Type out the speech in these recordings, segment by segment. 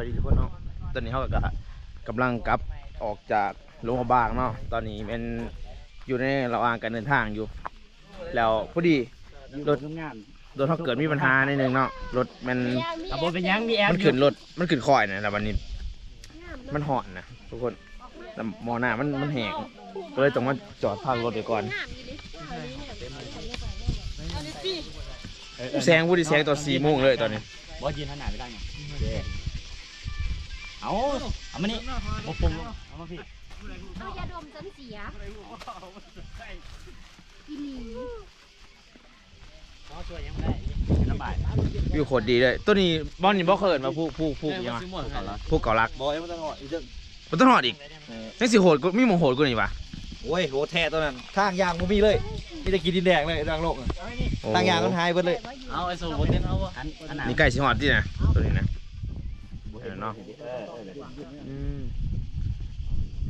สวัสดีทุกคนเนาะ ตอนนี้เขาก็กำลังกลับออกจากโรงพยาบาลเนาะ ตอนนี้เป็นอยู่ในระหว่างการเดินทางอยู่ แล้วพอดีรถงานรถเขาเกิดมีปัญหาในหนึ่งเนาะ รถมันตะบนเป็นยังมีแอร์มันขึ้นรถ มันขึ้นคอยนะแต่วันนี้ มันหอนนะทุกคนแต่หมอหน้ามันมันแหงก็เลยต้องมาจอดพักรถเดี๋ยวก่อนแซงพูดดิแซงตอนสี่โมงเลยตอนนี้บอสยืนท่าไหนไม่ได้ไง เอาเอามานี่บอสปุ่มเอามาพี่เอายาดมจนเสียอีหลีเขาช่วยยังไม่ได้ลำบากวิวโคตรดีเลยตัวนี้บอลนี่บอเขินมาผู้ผู้ผู้ยังไงผู้เก่ารักบอยมันต้องหอดอีกเรื่องมันต้องหอดอีกนี่สิโหดกูมีหมองโหดกูนี่ปะโอ้ยโหแท้ตัวนั้นทางยางมันมีเลยมีแต่กินดินแดงเลยทางโลกอะทางยางมันหายไปเลยเอาไอ้สูบนเต้นเอาอันอันไหนนี่ใกล้สิหอดที่นะตัวนี้นะเห็น เนาะอืม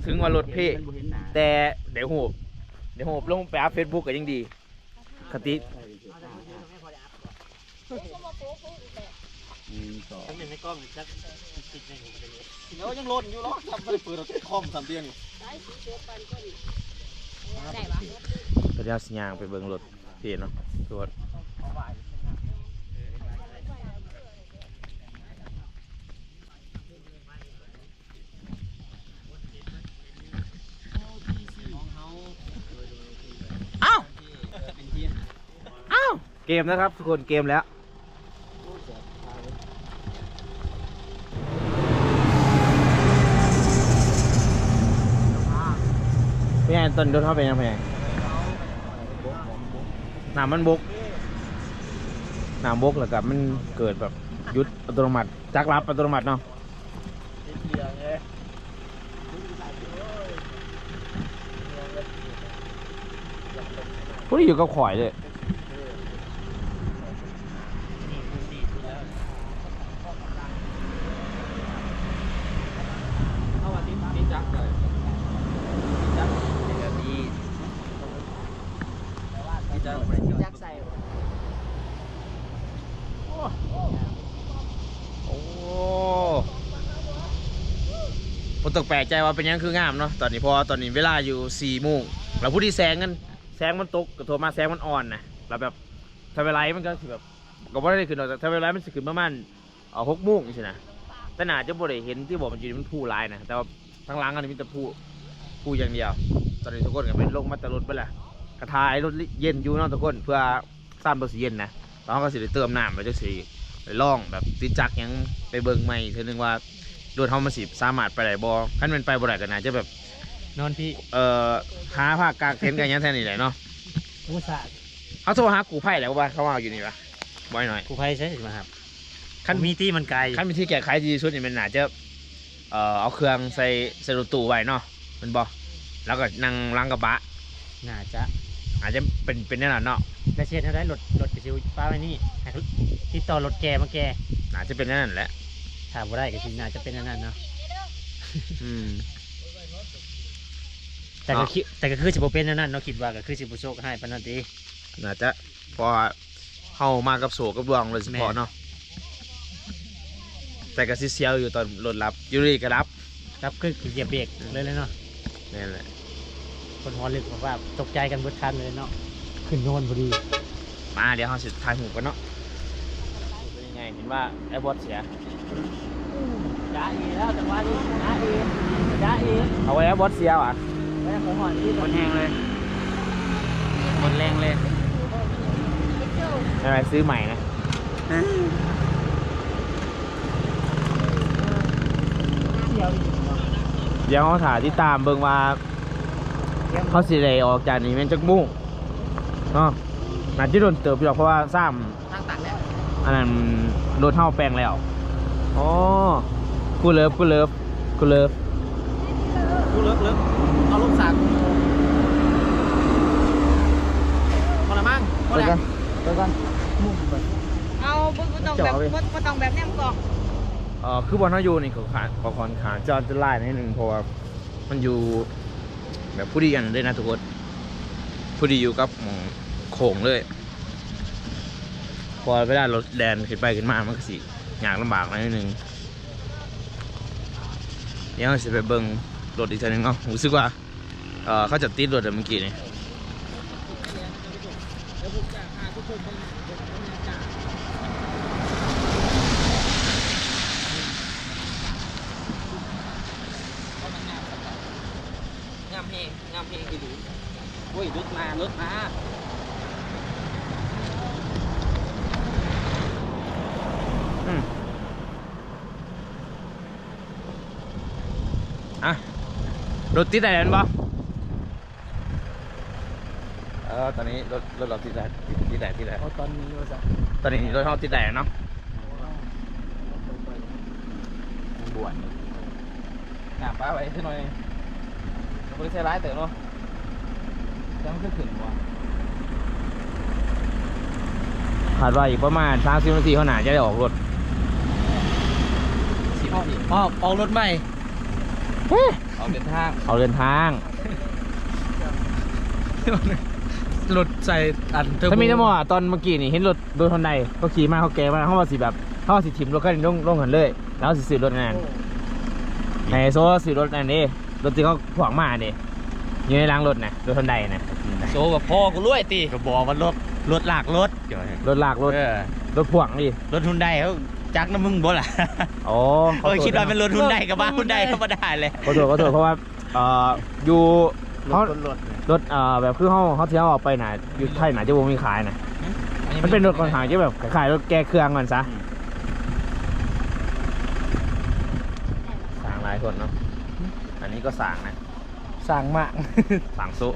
ถึงว่ารถเพ่แต่เดี๋ยวโหบเดี๋ยวโหบลงไปอัพเฟซบุ๊กก็ยังดี คติฉันเป็นในกล้องจักติดในหูเลยเดี๋ยวยังหล่นอยู่หรอกทำไปเปิดเราคอมสามเตียงได้ปะก็จะเอาสัญญางไปเบิ่งรถเพ่เนาะทุกคนเอ้าเอ้า เกมนะครับ ทุกคนเกมแล้วพี่แอนตอนโดนเข้าไปยังไงหน้ำมันบกหน้ำบกแล้วกับมันเกิดแบบยุดอัตโนมัติจักรับอัตโนมัติเนาะพวกนี้อยู่กับข่อยเลย เอาอันนี้นี่จักเลยจักแบบนี้จัก จักใส่ โอ้ ผมต้องแปลกใจว่าเป็นยังคืองามเนาะตอนนี้พอตอนนี้เวลาอยู่สี่โมงเราพูดที่แสงกันแสงมันตกก็โทรมาแสงมันอ่อนนะแล้วแบบถ้าเวลามันก็สิแบบก็ไม่ได้ขึ้นหรอกแต่ถ้าเวลามันสิขึ้นประมาณเอ่อหกโมงนี่สินะแต่หนาจะบ่ได้เห็นที่บอกมันอยู่มันผู้ร้ายนะแต่ว่าทั้งหลังอันนี้มีแต่ผู้ผู้อย่างเดียว ตอนนี้ทุกคนก็เป็นลงมาตรถไปละกระทายรถเย็นอยู่เนาะทุกคนเพื่อสร้างรถสีเย็นนะแล้เราก็สิได้เติมน้ำไปจังสีไปลองแบบติดจักรยังไปเบิ่งใหม่เทื่อนึงว่า โดนเฮามาสิสามารถไปได้บ่คันแมันไปบ่ได้ก็น่าจะแบบ นอนพี่เอ่อหาผ้ากางเต็นท์กันหยังแทนนี่แหละเนาะผู้สาเฮาโทรหากูไผ่แล้วว่าเขามาอยู่นี่ปะบ่อยหน่อยผู้ภัยใช่ไหมครับคันมีที่มันไกลคันมีที่แก้ไขดีที่สุดนี่มันน่าจะเอ่อเอาเครื่องใส่ใส่รถตู้ไว้เนาะแมันบ่แล้วก็นั่งหล้างกระบะ น่าจะอาจจะเป็นเป็นแน่นอนเนาะและเช่นถ้าได้รถรถกระชิวป้าไว้นี่ให้ติดต่อรถแกมาแกน่าจะเป็นแน่นอนแหละ ถามว่าได้ก็คือน่าจะเป็นอันนั้นเนาะ อืม แต่ก็เนาะ คิดแต่ก็คือสิบ่เป็นอันนั้นเนาะคิดว่าก็คือสิบ่โชคให้ปานนั้นติ น่าจะเพอเฮามากับโศกกับดวงเลยเฉพาะเนาะแต่ก็สิเสียวอยู่ตอนรถรับอยู่ดีก็รับครับคือเหยียบเบรกเลยเลยเนาะนั่นแหละคนหัวลึกบอกว่าตกใจกันเบิดคันเลยเนาะ ขึ้นโนนพอดี มาเดี๋ยวเราสิทายหูกันเนาะเป็นยังไงเห็นว่าไอ้บอสเสีย จ้าเอแล้วจังหวะนี้จ้าเอจ้าเอเอาไว้ไอ้บอสเสียว่ะแล้วผมหอนที่หมดแห้งเลยหมดแรงเลยไม่เป็นไรซื้อใหม่นะเดี๋ยวเขาถ่ายที่ตามเบิ่งว่าเขาสิได้ออกจากนี้เป็นจักมุ่งเนาะน่าจะโดนเติบอยู่หรอกเพราะว่าซ้ทางตัดแล้วำอันนั้นโดนเท่าแปลงแล้ว อ๋อกูเลิฟกูเลิฟกูเลิฟกูเลิกเลิกเอาลูกสากพอละมั้งพอเดี๋แล้ยววกันเดี๋ยวกันเอาบ่บ่ต้องแบบบ่บ่ต้องแบบแนมกล่องเอ่อคือบอลเขาอยู่นี่เขาขาเขาคอนขาจอจะไล่นิดนึงเพราะว่ามันอยู่แบบผู้ดีกันเลยนะทุกคนผู้ดีอยู่กับหมองโขงเลย พอเวลารถแดนขึ้นไปขึ้นมามันก็สิ ยากลำบากหนิดนึงเดี๋ยวเราจะไปเบิ่งรถอีกทีหนึงเนาะรู้สึกว่าเออเขาจะติดรถเมื่อกี้นี่งามเพลงงามเพลงอีหลีโอ้ยรถมารถมา อืมอะ รถติดได้แล้วบ่เออตอนนี้รถรถเราติดได้ติดได้ติดได้เอาตอนนี้ว่าซะตอนนี้รถเขาติดได้แล้วเนาะบวชงามป้าไว้ซะหน่อยบริษัทร้ายเต๋อเนาะจังคือขึ้นวะคาดว่าอีกประมาณ30นาทีเขาหนาจะได้ออกรถสิบนาทีออกออกรถใหม่ ออกเดินทาง เขาเดินทางรถใส่อันเทอร์โบถ้ามีน้ำมอตอนเมื่อกี้นี่เห็นรถโดนคนใดเขาขี่มาเขาแกมาเขาว่าสิแบบเขาว่าสิถิ่มรถกันลงลงหันเลย แล้วสิซื้อรถนั่นในโซ่ซื้อรถนั่นนี่รถที่เขาขวางมานี่อยู่ในรางรถนะรถคนใดนะโซกับพ่อกูรวยตีก็บอกว่ารถรถลากรถเดี๋ยวรถลากรถเออรถพ่วงดิรถฮุนไดเขา จักน้ำมึงบ่ล่ะอ๋อเขาคิดว่าเป็นรถฮุนไดกับบ้านฮุนไดเขาไม่ได้เลยขอโทษขอโทษเพราะว่าเอ่ออยู่รเขาถรถรถเอ่อแบบคือเขาเขาเที่ยวออกไปน่ะอยู่ไทยน่ะจะบ่มีขายน่ะมันเป็นรถค่อนข้างจะแบบขายรถแก้เครื่องก่อนซะสางหลายคนเนาะอันนี้ก็สางนะสั่งมากสางซุ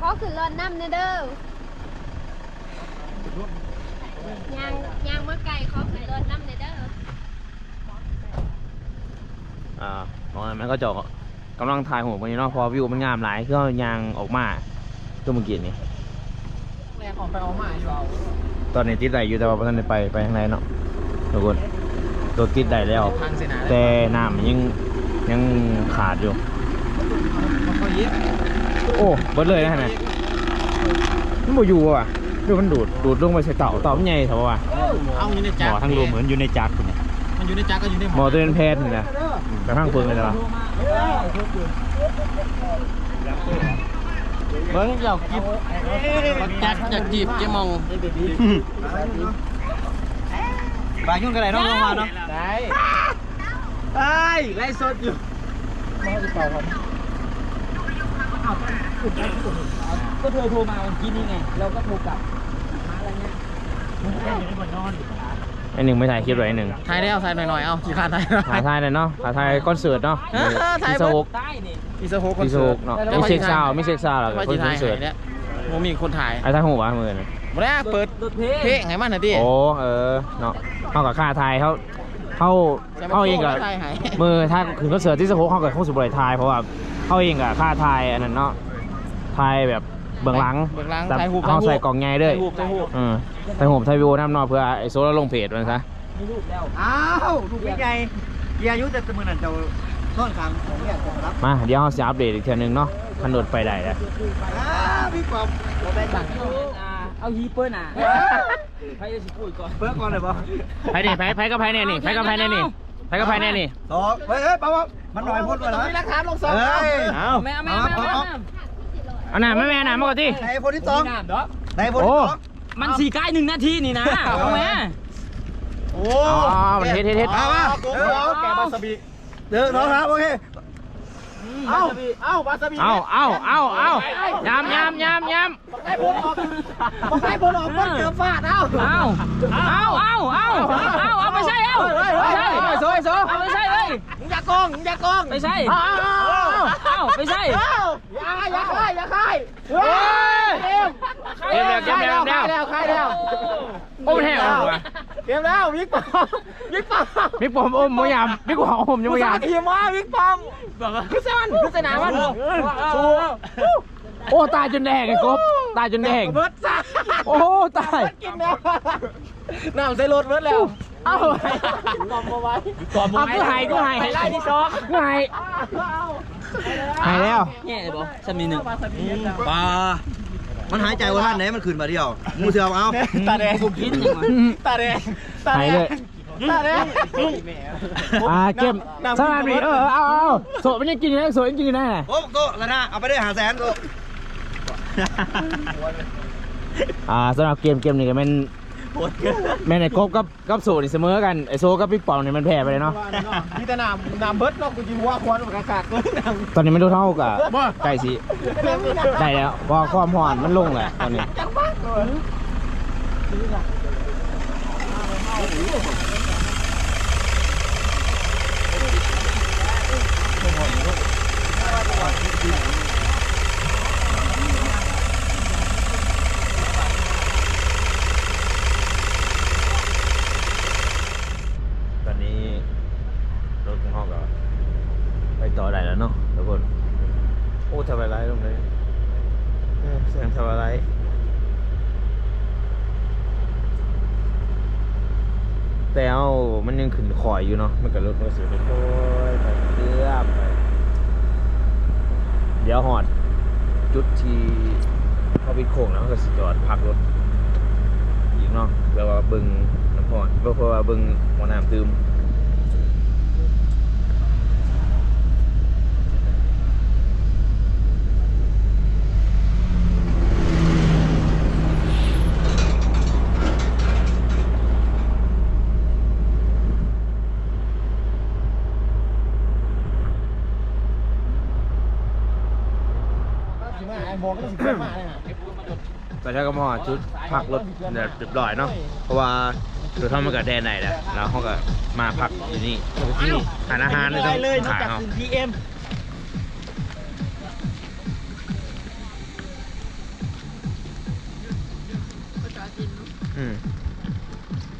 ขอขึ้นรถน้ำเนเด้อ ยางยางมาไก่ขอขึ้นรถน้ำเนเด้ออ่าตรงนั้นมันก็จะกำลังถ่ายหัวมันอยู่เนาะเพอวิวมันงามหลายคือเอายางออกมาตัวเมื่อกี้นี่แรงออกไปออกมาอยู่เอาตอนนี้ติดได้อยู่แต่ว่าบ่ทันได้ไปไปทางไหนเนาะทุกคนรถติดได้แล้วทางเสนาแต่น้ำยังยังขาดอยู่เขาเย็บโอ้เบิดเลยนะฮะเนี่ยมันบ่อยู่ว่ะ ดูมันดูดดูดลงไปใส่เต่าเต่ามันใหญ่เท่าว่ะเอาอยู่ในหจัมกอทั้งรวมเหมือนอยู่ในจักรเนี่ยมันอยู่ในจักรก็อยู่ในหมอตัวเป็นแพทย์นี่นะกระทั่งเพิ่งเลยนะเบิ้งเจ้ากิบบักจัดจากจีบเจมองบางยุ่งกันไหนน้องลงมาเนาะได้ไอ้ไล่สดอยู่ก็เธอโทรมาเมื่อกี้นี่ไง เราก็โทรกลับ ไอหนึ่งไม่ถ่ายคลิปเลยไอหนึ่งถ่ายแล้วถ่ายหน่อยๆ เอาขี้ขาดถ่ายถ่ายถ่ายเลยเนาะถ่ายถ่ายคอนเสิร์ตเนาะถ่ายที่สวกได้นี่อีสโฮคอนที่สเสิวร์กตเนาะไม่เช็คซาวด์ไม่เช็คซาวด์หรอกว่าคจะอนถ่ายเสิร์ตให้เนี่ยโมมีคนถ่ายไอ้ท่าหูวะมือนี่มาแล้วเปิดเพลงให้มันหน่อยดิโอ้เออเนาะเขากับค่าไทยเขาเขาเขาเองกับถ่ายให้มือถ้าคือคอนเสิร์ตที่สวกเขากับเขาสุบริทายเพราะว่าเขาเองกับค่าไทยอันนั้นเนาะไทยแบบเบื้องหลังเบื้องหลังแบบถ่ายรูปเขาใส่กล่องไงด้วยถ่ายรูปถ่ายรูปอืม ไทยโหมไทยวิวน้ำเนอเพื่อไอโซลลงเพจมันซะมีรูปแล้ว อ้าวลูกพี่ใหญ่เกียร์อายุแต่มือนั่นเจ้าซ่อนคางของเนี่ยผมรับมาเดี๋ยวเราจะอัปเดตอีกเทีนึงเนาะขันโดดไปได้แล้วอ้าพี่ปอบเราได้สั่งเอาฮีเปิ้ลอะใครจะสิพูดก่อนเปิดก่อนเลยปะไผนี่ไผไผกับไผแน่นี่ไผกับไผแน่นี่ไผกับไผแน่นี่สองเฮ้ยเฮ้ยปอบมันหน่อยพูดไปแล้วมีหลักฐานลงสองเฮ้ยเอาแม่แม่แม่แม่เอาหน่าแม่แม่หน่ามาก่อนที่ในคนที่สองน้ำดอกในคนที่สอง มันสี่ใกล้หนึ่งนาทีนี่นะเอาแม่โอ้อ๋อมันเฮ็ดเฮ็ดเฮ็ดมามาเออแกบาสบีเดินน้องครับโอเคเอ้าเอ้าบาสบีเอาเอาเอาเอายำยำยำยให้ผมออกบอกให้ผมออกมันเกือบฟาดเอ้าำเอาเอาเอาเอาเอาเอาไปใช่เอาไปใช่ไปโซ่ไปโซ่เอาไปใช่เลยมึงอย่าโกงมึงอย่าโกงไปใช่เอาเอาไปใช่เอ้าอย่าอย่าค่ายอย่าค่าย เฮ้ยเต็มเต็มแล้วเต็มแล้วเต็มแล้วแล้วค่ายแล้วโอ้มันแห้งว่ะเต็มแล้ววิกปอมวิกปอมบิ๊กปอมอมมยำบิ๊กปอมอมยังไม่ยำทีมว่าวิกปอมคือสมันคือสนามมันสู้โอ้ตายจนแดงไอ้กบตายจนแดงเบิร์ดซ่าโอ้ตายกินแล้วน้ำใส่รถเบิร์ดแล้วเอ้าปอมมาไว้เอากูหายกูหายไล่ที่สองกูหายหายแล้วแง่เลยบอฉันมีหนึ่งปลา มันหายใจว่าท่านไหนมันขึ้นมาเดียวมูเสือเอาตาแดงผมคิดยังไงตาแดงหายเลยอ่าเก็บสนามนี้เออเอาเอาโสดมันยังกินอยู่นะโสดยังกินอยู่นะโอ้โตแล้วนะเอาไปได้หาแสนโตอ่าสำหรับเกมเกมนี้ก็แม่น แม่นไอ้กบกับกับโซนี่เสมอกันไอ้โซกับพี่ปองนี่มันแพ้ไปเลยเนาะมีแต่น้ำน้ำเบิดเนาะกูจิว่าควันมันกากๆเลยน้ำตอนนี้มันดูเท่ากับใกล้สิได้แล้วเพอความห่อนมันลงแหละตอนนี้ตอนนี้รถของห้องก็ไปต่อได้ แล้วเนาะทุกคนโอ้ทำอะไรลงเลยเสียงทำอะไรแต่เอามันยังขึ้นคอยอยู่เนาะมันก็รถมันก็เสียไปโอยไปเกือบไปเดี๋ยวหอด จุดที่เขาไปโค้งแล้วก็สิจอดพักรถอีกเนาะเพื่อว่าเบึงน้ำพอนเพื่อเอว่าเบึงหัวน้ำตืม สิมาไอ้บอกก็สิเกิดมาเลยนะ แต่ถ้าก็มาจุดพักรถเนี่ยเรียบร้อยเนาะเพราะว่าโดยท่ามันกับแดนไหนแหละแล้วเขาก็มาพักอยู่นี่ที่นี่ทานอาหารเลยต้องขายเขาพีเอ็มอืม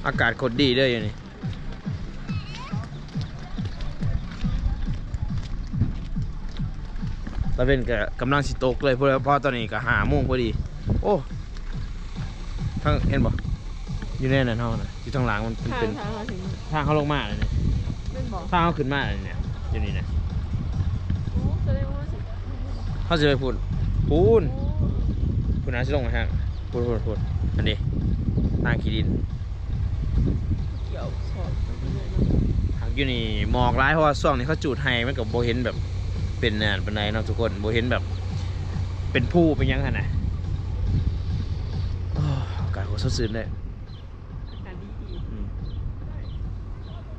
อากาศโคตรดีเลยอยู่นี่ ตะเป็นก็กำลังสิตกเลยเพราะเพราะตอนนี้ก็หาโมงพอดี โอ้ทั้งเห็นบ่อยู่ในนั้นเท่านะอยู่ทางหลังมันเป็นทางเป็นทางมาถึงทางเขาลงมาเลยเนี่ยเป็นบอกทางเขาขึ้นมาเลยเนี่ยอยู่นี่นะโอ้แสดงว่าสิเขาจะไปพูดพูนพูนนะสิลงมาฮะพูดพูดพูดอันนี้ทางขีดินเกี่ยวสอบหากอยู่นี่หมอกร้ายเพราะว่าช่วงนี้เขาจูดให้มันกับโบเห็นแบบ เป็นนานเป็นไรเนาะทุกคนโบเห็นแบบ เป็นผู้เป็นหยังไงนะโอ้อากาศโคตรสดชื่นเลยการดีดีอืม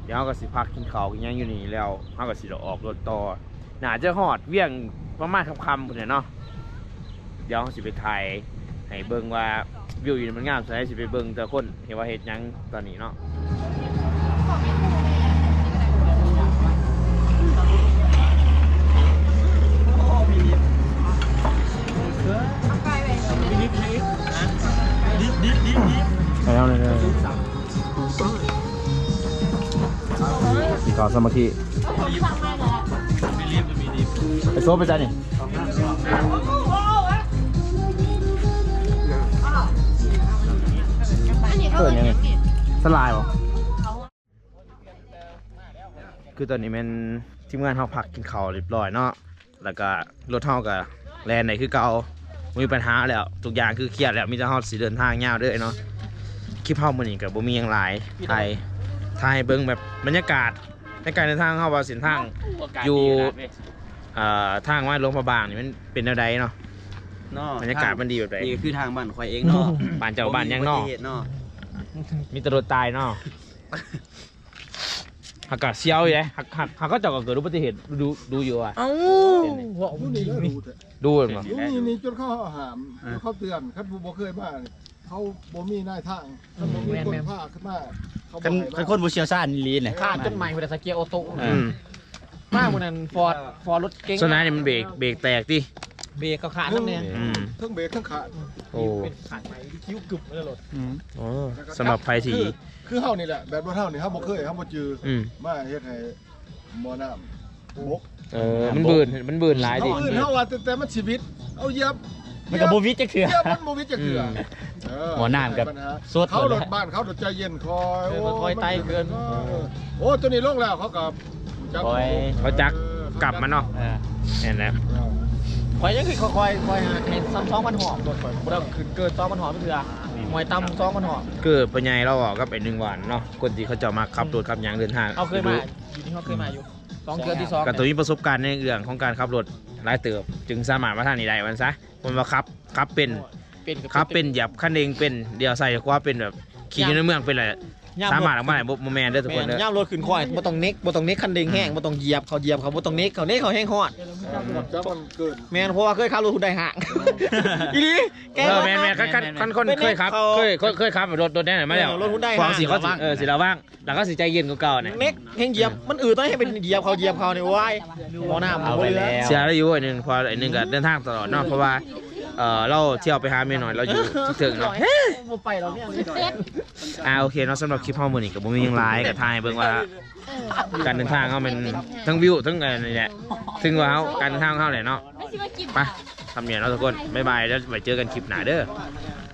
เดี๋ยวเราก็สิพักกินข้าวกินหยังอยู่นี่แล้วเราก็สิเราออกรถต่อน่าจะหอดเวียงประมาณคำๆพุ่นน่ะเนาะเดี๋ยวเราสิไปถ่ายให้เบิ่งว่าวิวอยู่นี่มันงามใช่สิไปเบิ่งแต่คนเห็นว่าเฮ็ดหยังตอนนี้เนาะ ไปเอาเลยเลยสีขาวสามัคคีไปโซ่ไปจ้านี่เปิดยังไงสลายเหรอคือตอนนี้แมันทีมงานเขาพักกินข้าวเรียบร้อยเนาะ แล้วก็รถเท่ากับแลนไหนคือเก่า ม่มีปัญหาแล้วทุกอย่างคือเครียดแล้วมีแต่เฮาสิเดินทางยาวเด้อเนาะคลิปเฮามื้อนี้ก็บ่มีหยังหลายถ่ายถ่ายให้เบิ่งแบบบรรยากาศในการเดินทางเฮาว่าเส้นทางอยู่เอ่อทางว่าลงพระบางนี่มันเป็นแนวใดเนาะเนาะบรรยากาศมันดีแบบใดนี่คือทางบ้านข่อยเองเนาะบ้านเจ้าบ้านยังเนาะบ่มีอุบัติเหตุเนาะมีแตรถตายเนาะ อากาศเสียวอยู่เลยหักหักหักก็เจะก็เกิดอุบัติเหตุดูดูอยู่อะ เอ้าบอกผู้นี้แล้วรู้แต่ดูเห็นบ่ผู้นี้นี่จนเขาหามเขาเตือนคันผู้บ่เคยมานี่เขาบ่มีนายทางคันบ่มีคนพาขึ้นมาเขาบคัอกนให้คันมาคนบุเชียวชาญลีเนี่ยขาดจนใหม่เวลาสเกียร์ออโต้อืมมากกว่านั้นฟอร์ดฟอร์ดรถเก๋งส่วนนั้นนี่มันเบรกเบรกแตกดิ เบรกกับขาดนั่นเนี่ยอืม ทั้งเบรกทั้งขาดโอ้เป็นขาดใหม่คิ้วกึบเลยรถโอ้สำหรับใครที่คือคือเฮานี่แหละแบบว่าเฮานี่เฮาบ่เคยเฮาบ่จืออืม มาเฮ็ดให้หมอน้ำบกเออ มันบืนมันบืนหลายเฮาดิอื่นเฮาว่าแต่แต่มันชีวิต เอาเหยียบมันกับบูวิจักเถื่อ เหยียบมันบ่วิจักเถื่อมเออหัวหน้ากับปัญหาสุดเขาหมดรเลยถบ้านเขารถใจเย็นคอยเออคอยไต่เกินออโอ้ตัวนี้ลงแล้วเขากับจักคอย เขาจักกลับมาเนาะเออนี่นแหละคอ ยยังคือคอยคอยให้ซ้ำสองพันหอมรถคอยบ่ได้ขึ้นเกินสองพันหอมเถื่ออืมมวยตั้มซ้อมกันหอคือปัญญาเราออกก็เป็นหนึ่งวันเนาะคนที่เขาจะมาขับรถขับหยางเดินทางเขาเคยมาอยู่นี่เขาเคยมาอยู่สองเดือนที่สองกับตัวมีประสบการณ์ในเรื่องของการขับรถหลายเติบ จึงสามารถมาทางนี้ได้มันซะคนว่าขับขับเป็นเป็นกับขับเป็นเหยียบคันเองเป็นเดียวใส่ว่าเป็นแบบขี่อยู่ในเมืองเป็นอะไร สามารถออกมาได้บ่บ่แมนเด้อทุกคนเด้อย่ามรถขึ้นควายบ่ต้องเน็กบ่ต้องเน็กคันเร่งแห้งบ่ต้องเหยียบเขาเหยียบเขาบ่ต้องเน็กเขาเน็กเขาแห้งฮอดจะมันเกินแม่นเพราะว่าเคยขับรถหุ่นได้ห่างอีหลีแกเออว่าแมนแมนคันคันคันคนเป็นเคยขับเขาเคยเคยเคยขับรถรถได้ไหนมาแล้วเออรถหุ้นได้ความสีเขาสิห้างเออสิระว่างแล้วก็สิใจเย็นกว่าเก่าเนี่ยเน็กแห้งเหยียบมันอืดต้องให้เป็นเหยียบเขาเหยียบเขาเนี่ยว้ายมองหน้ามันเอาไปแล้วเสียได้อยู่อันหนึงพออันหนึงก็เดินทางตลอดเนาะเพราะว่า เออเราเที่ยวไปหาเมียหน่อยเราอยู่ที่ถึงเนาะ บ่ไปเราเนี่ยอ่าโอเคเนาะสำหรับคลิปเฮามื้อนี้ก็บ่มีหยังหลายก็ทายเบิ่งว่าการเดินทางเฮามันทั้งวิวทั้งอะไรนี่แหละถึงว่าเฮาการเดินทางของเฮาแหละเนาะ ไม่ใช่ว่ากินไป ทำเนี่ยเนาะทุกคนบ๊ายบายแล้วไว้เจอกันคลิปหน้าเด้อเ